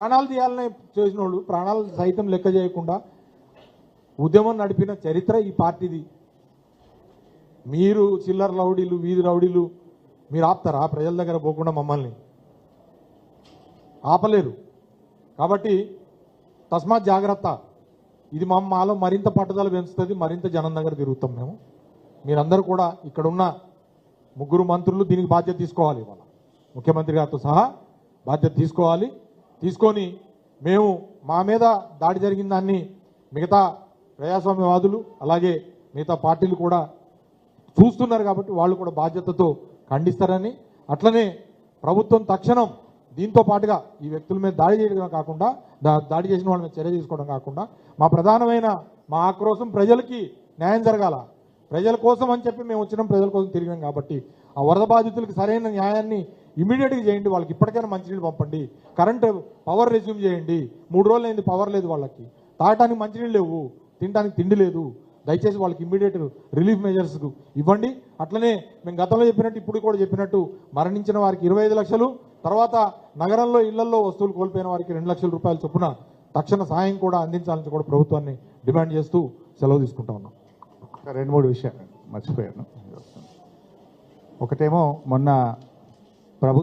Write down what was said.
ప్రాణాలు తీయాలని చేసిన వాళ్ళు ప్రాణాలు సైతం లెక్క చేయకుండా ఉద్యమం నడిపిన చరిత్ర ఈ పార్టీది. మీరు చిల్లర రౌడీలు వీధి రౌడీలు మీరు ఆపుతారా? ప్రజల దగ్గర పోకుండా మమ్మల్ని. ఆపలేరు. కాబట్టి తస్మాత్ జాగ్రత్త. ఇది మా మాలో మరింత పట్టుదల పెంచుతుంది మరింత జనం దగ్గర తిరుగుతాం మేము. మీరందరూ కూడా ఇక్కడున్న ముగ్గురు మంత్రులు దీనికి బాధ్యత తీసుకోవాలి ఇవాళ. ముఖ్యమంత్రి గారితో సహా బాధ్యత తీసుకోవాలి. తీసుకొని మేము మా మీద దాడి జరిగిన దాన్ని మిగతా ప్రజాస్వామ్యవాదులు అలాగే మిగతా పార్టీలు కూడా చూస్తున్నారు కాబట్టి వాళ్ళు కూడా బాధ్యతతో ఖండిస్తారని. అట్లనే ప్రభుత్వం తక్షణం దీంతో పాటుగా ఈ వ్యక్తుల మీద దాడి చేయడం కాకుండా దా- దాడి చేసిన వాళ్ళ మీద చర్య తీసుకోవడం కాకుండా మా ప్రధానమైన మా ఆక్రోశం ప్రజలకి న్యాయం జరగాల. ప్రజల కోసం అని చెప్పి మేము వచ్చినాం ప్రజల కోసం తిరిగాం కాబట్టి ఆ వరద బాధితులకు సరైన న్యాయాన్ని ఇమీడియట్గా చేయండి వాళ్ళకి ఇప్పటికైనా మంచినీళ్ళు పంపండి. కరెంట్ పవర్ రెజ్యూమ్ చేయండి. మూడు రోజులు అయింది పవర్ లేదు వాళ్ళకి. తాగటానికి మంచినీళ్ళు లేవు. తినడానికి తిండి లేదు. దయచేసి వాళ్ళకి ఇమ్మీడియట్ రిలీఫ్ మెజర్స్ ఇవ్వండి. అట్లనే మేము గతంలో చెప్పినట్టు ఇప్పుడు కూడా చెప్పినట్టు మరణించిన వారికి ఇరవై ఐదు లక్షలు తర్వాత నగరంలో ఇళ్ళలో వస్తువులు కోల్పోయిన వారికి రెండు లక్షల రూపాయల చొప్పున తక్షణ సాయం కూడా అందించాలని కూడా ప్రభుత్వాన్ని డిమాండ్ చేస్తూ సెలవు తీసుకుంటా ఉన్నాం. రెండు మూడు విషయాలు మర్చిపోయాను. ఒకటేమో మొన్న